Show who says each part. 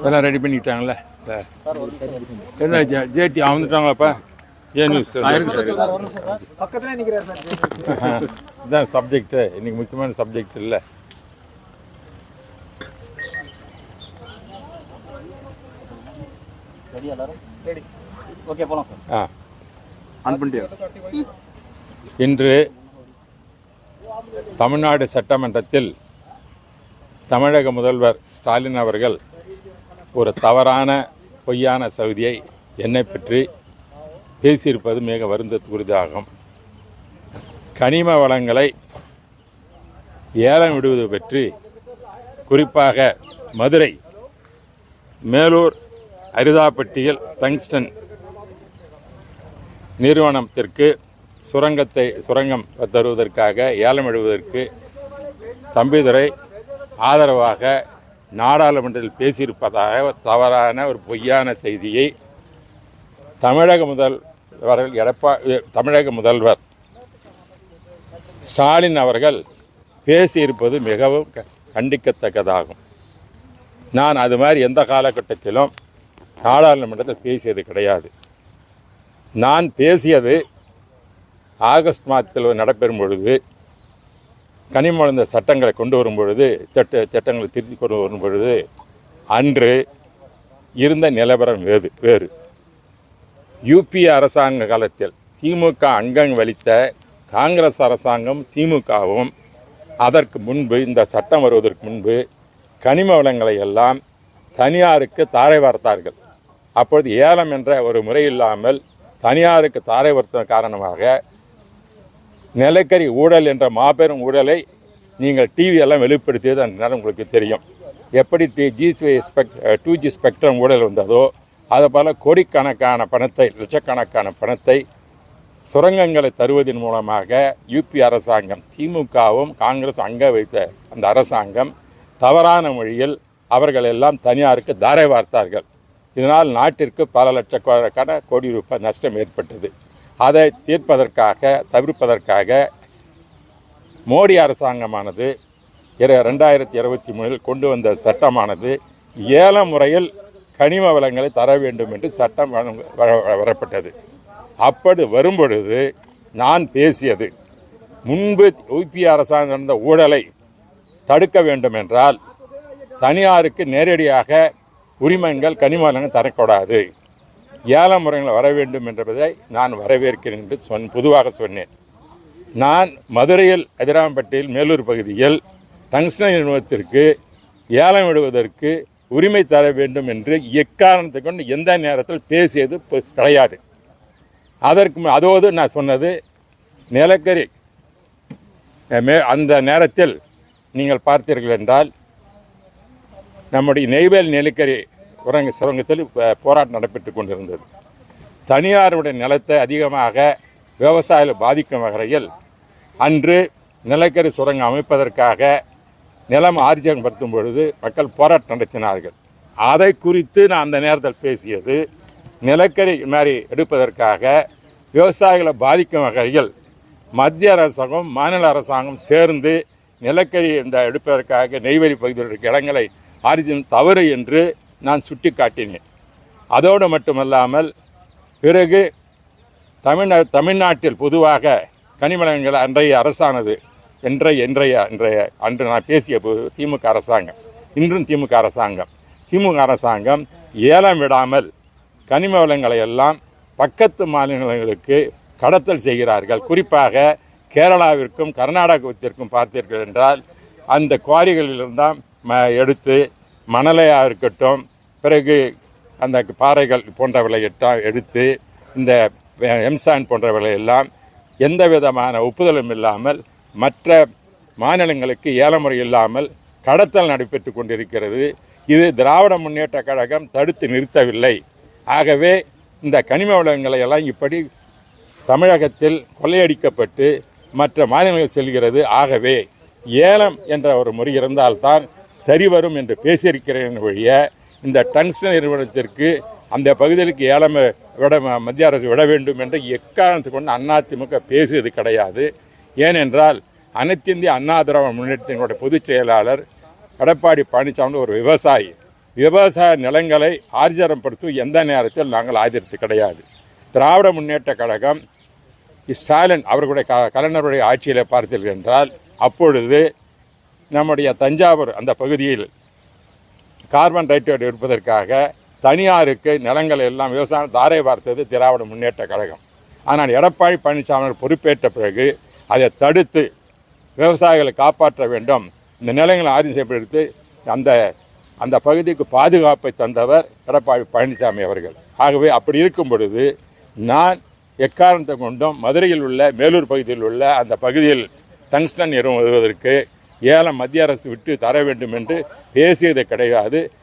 Speaker 1: எல்லாம் ரெடி பண்ணிக்கிட்டாங்களே சார். என்ன ஜே- ஜேடி வந்துட்டாங்களாப்பா ஏன் நியூஸ்
Speaker 2: பக்கத்துல நிக்கிறார் சார்
Speaker 1: இதுதான் சப்ஜெக்ட்டு இன்னைக்கு முக்கியமான சப்ஜெக்ட் இல்லை.
Speaker 3: ஓகே போகலாம் சார்.
Speaker 1: ஆ.
Speaker 2: ஆன் பண்ணிட்டு
Speaker 1: இன்று தமிழ்நாடு சட்டமன்றத்தில் தமிழக முதல்வர் ஸ்டாலின் அவர்கள் ஒரு தவறான பொய்யான சவுதியை என்னை பற்றி பேசியிருப்பது மிக வருந்தத்துக்குரியதாகும் கனிம வளங்களை ஏலம் விடுவது பற்றி குறிப்பாக மதுரை மேலூர் அரிதாப்பட்டியில் டங்ஸ்டன் நிறுவனத்திற்கு சுரங்கத்தை சுரங்கம் தருவதற்காக ஏலம் விடுவதற்கு தம்பிதுரை ஆதரவாக நாடாளுமன்றத்தில் பேசியிருப்பதாக தவறான ஒரு பொய்யான செய்தியை தமிழக முதல்வர் எடப்பா தமிழக முதல்வர் ஸ்டாலின் அவர்கள் பேசியிருப்பது மிகவும் க- கண்டிக்கத்தக்கதாகும். நான் அது மாதிரி எந்த காலகட்டத்திலும் நாடாளுமன்றத்தில் பேசியது கிடையாது. நான் பேசியது ஆகஸ்ட் மாதத்தில் நடைபெறும் பொழுது கனிம வளர்ந்த சட்டங்களை கொண்டு வரும் பொழுது சட்ட சட்டங்களை திருத்தி கொண்டு வரும் பொழுது அன்று இருந்த நிலவரம் வேறு வேறு. யூபிஏ அரசாங்க காலத்தில் திமுக அங்கம் வலித்த காங்கிரஸ் அரசாங்கம் திமுகவும் அதற்கு முன்பு இந்த சட்டம் வருவதற்கு முன்பு கனிம வளங்களை எல்லாம் தனியாருக்கு தாரை வார்த்தார்கள். அப்பொழுது ஏலம் என்ற ஒரு முறை இல்லாமல் தனியாருக்கு தாரை வார்த்த காரணமாக நிலக்கரி ஊழல் என்ற மாபெரும் ஊழலை நீங்கள் டிவியெல்லாம் வெளிப்படுத்தியது அந்த நேரம் உங்களுக்கு தெரியும். எப்படி T G spec two G spectrum ஊழல் வந்ததோ அதை போல் கோடிக்கணக்கான பணத்தை லட்சக்கணக்கான பணத்தை சுரங்கங்களை தருவதன் மூலமாக யூபி அரசாங்கம் திமுகவும் காங்கிரஸ் அங்க வைத்த அந்த அரசாங்கம் தவறான மொழியில் அவர்கள் எல்லாம் தனியாருக்கு தாரை வார்த்தார்கள். இதனால் நாட்டிற்கு பல லட்சக்கணக்கான கோடி ரூபாய் நஷ்டம் ஏற்பட்டது. அதை தீர்ப்பதற்காக தவிர்ப்பதற்காக மோடி அரசாங்கமானது ரெண்டாயிரத்தி இருபத்தி மூணில் கொண்டு வந்த சட்டமானது ஏல முறையில் கனிம வளங்களை தர வேண்டும் என்று சட்டம் வழங்க- வர- வரப்பட்டது. அப்படி வரும்பொழுது நான் பேசியது முன்பு யூபி அரசாங்கம் நடந்த ஊழலை தடுக்க வேண்டும் என்றால் தனியாருக்கு நேரடியாக உரிமங்கள் கனிம வளங்கள் தரக்கூடாது. ஏழாம் முறையில் வர வேண்டும் என்பதை நான் வரவேற்கிறேன் என்று சொன் பொதுவாக சொன்னேன். நான் மதுரையில் அதிராம்பட்டியில் மேலூர் பகுதியில் டங்ஸ்டன் நிறுவனத்திற்கு ஏலம் விடுவதற்கு உரிமை தர வேண்டும் என்று எக்காரணத்தை கொண்டு எந்த நேரத்தில் பேசியது கிடையாது. அதற்கு அதோடு நான் சொன்னது நிலக்கரி மே அந்த நேரத்தில் நீங்கள் பார்த்தீர்கள் என்றால் நம்முடைய நெய்வேல் நிலக்கரி சுரங்க சுரங்கத்தில் போராட்டம் நடைபெற்று கொண்டிருந்தது. தனியாருடைய நிலத்தை அதிகமாக விவசாயிகள் பாதிக்கும் வகையில் அன்று நிலக்கரி சுரங்கம் அமைப்பதற்காக நிலம் ஆர்ஜியப்படுத்தும் பொழுது மக்கள் போராட்டம் நடத்தினார்கள். அதை குறித்து நான் அந்த நேரத்தில் பேசியது நிலக்கரி மாதிரி எடுப்பதற்காக விவசாயிகளை பாதிக்கும் வகையில் மத்திய அரசாங்கம் மாநில அரசாங்கம் சேர்ந்து நிலக்கரி இந்த எடுப்பதற்காக நெய்வேலி பகுதியில் இருக்க இடங்களை ஆர்ஜின் தவறு என்று நான் சுட்டி காட்டினேன் அதோடு மட்டுமல்லாமல் பிறகு தமிழ்நா தமிழ்நாட்டில் பொதுவாக கனிமலங்கள் அன்றைய அரசானது இன்றைய இன்றைய இன்றைய அன்று நான் பேசிய போது திமுக அரசாங்கம் இன்றும் திமுக அரசாங்கம். திமுக அரசாங்கம் ஏலம் விடாமல் கனிம வளங்களை எல்லாம் பக்கத்து மாநிலங்களுக்கு கடத்தல் செய்கிறார்கள். குறிப்பாக கேரளாவிற்கும் கர்நாடகத்திற்கும் பார்த்தீர்கள் என்றால் அந்த குவாரிகளிலிருந்தான் ம எடுத்து மணலையாக இருக்கட்டும் பிறகு அந்த பாறைகள் போன்றவர்களை எட்டாம் எடுத்து இந்த எம்சான் போன்றவர்களை எல்லாம் எந்த விதமான ஒப்புதலும் இல்லாமல் மற்ற மாநிலங்களுக்கு ஏலமுறை இல்லாமல் கடத்தல் நடைபெற்று கொண்டிருக்கிறது. இது திராவிட முன்னேற்ற கழகம் தடுத்து நிறுத்தவில்லை. ஆகவே இந்த கனிம வளங்களை எல்லாம் இப்படி தமிழகத்தில் கொள்ளையடிக்கப்பட்டு மற்ற மாநிலங்கள் செல்கிறது. ஆகவே ஏலம் என்ற ஒரு முறை இருந்தால்தான் சரி வரும் என்று பேசியிருக்கிறேன் வழியை இந்த டங்ஸ்டன் நிறுவனத்திற்கு அந்த பகுதிகளுக்கு ஏலம் விட மத்திய அரசு விட வேண்டும் என்று எக்காரணத்தை கொண்டு அதிமுக பேசுவது கிடையாது. ஏனென்றால் அனைத்து இந்திய அண்ணா திராவிட முன்னேற்றத்தினுடைய பொதுச் செயலாளர் எடப்பாடி பழனிசாமி ஒரு விவசாயி. விவசாய நிலங்களை ஆர்ஜரப்படுத்தும் எந்த நேரத்தில் நாங்கள் ஆதரித்து கிடையாது. திராவிட முன்னேற்ற கழகம் ஸ்டாலின் அவர்களுடைய க கலைஞருடைய ஆட்சியில் பார்த்தீர்கள் என்றால் அப்பொழுது நம்முடைய தஞ்சாவூர் அந்த பகுதியில் கார்பன் ரைட்டோடு இருப்பதற்காக தனியாருக்கு நிலங்களை எல்லாம் விவசாயம் தாரை பார்த்தது திராவிட முன்னேற்ற கழகம். ஆனால் எடப்பாடி பழனிசாமி பொறுப்பேற்ற பிறகு அதை தடுத்து விவசாயிகளை காப்பாற்ற வேண்டும். இந்த நிலங்களை ஆய்வு செய்யப்படுத்து அந்த அந்த பகுதிக்கு பாதுகாப்பை தந்தவர் எடப்பாடி பழனிசாமி அவர்கள். ஆகவே அப்படி இருக்கும் பொழுது நான் எக்காரணத்தை கொண்டும் மதுரையில் உள்ள மேலூர் பகுதியில் உள்ள அந்த பகுதியில் டங்ஸ்டன் நிறுவுவதற்கு வருவதற்கு ஏலம் மத்திய அரசு விட்டு தர வேண்டும் என்று பேசியது கிடையாது.